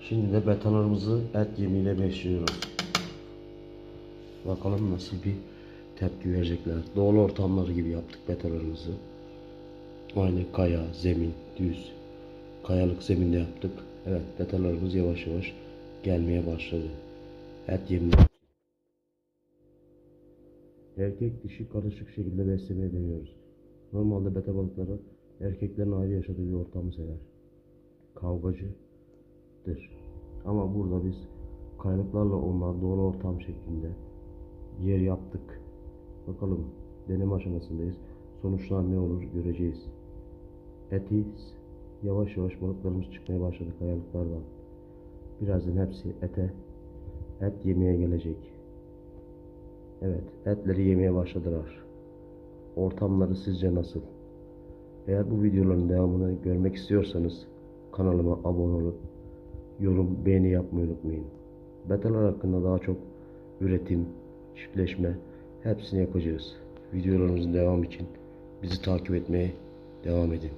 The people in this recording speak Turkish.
Şimdi de betalarımızı et yemiyle besliyoruz. Bakalım nasıl bir tepki verecekler. Doğal ortamları gibi yaptık betalarımızı. Aynı kaya, zemin, düz. Kayalık zeminde yaptık. Evet betalarımız yavaş yavaş gelmeye başladı. Et yemine. Erkek dişi karışık şekilde beslemeye deniyoruz. Normalde beta balıkları erkeklerin ayrı yaşadığı bir ortamı sever. Kavgacıdır. Ama burada biz kayalıklarla onlar doğal ortam şeklinde yer yaptık. Bakalım deneme aşamasındayız. Sonuçlar ne olur göreceğiz. Eti yavaş yavaş balıklarımız çıkmaya başladı kayalıklardan. Birazdan hepsi ete et yemeye gelecek. Evet, etleri yemeye başladılar. Ortamları sizce nasıl? Eğer bu videoların devamını görmek istiyorsanız kanalıma abone olup yorum, beğeni yapmayı unutmayın. Betalar hakkında daha çok üretim, çiftleşme hepsini yapacağız. Videolarımızın devamı için bizi takip etmeye devam edin.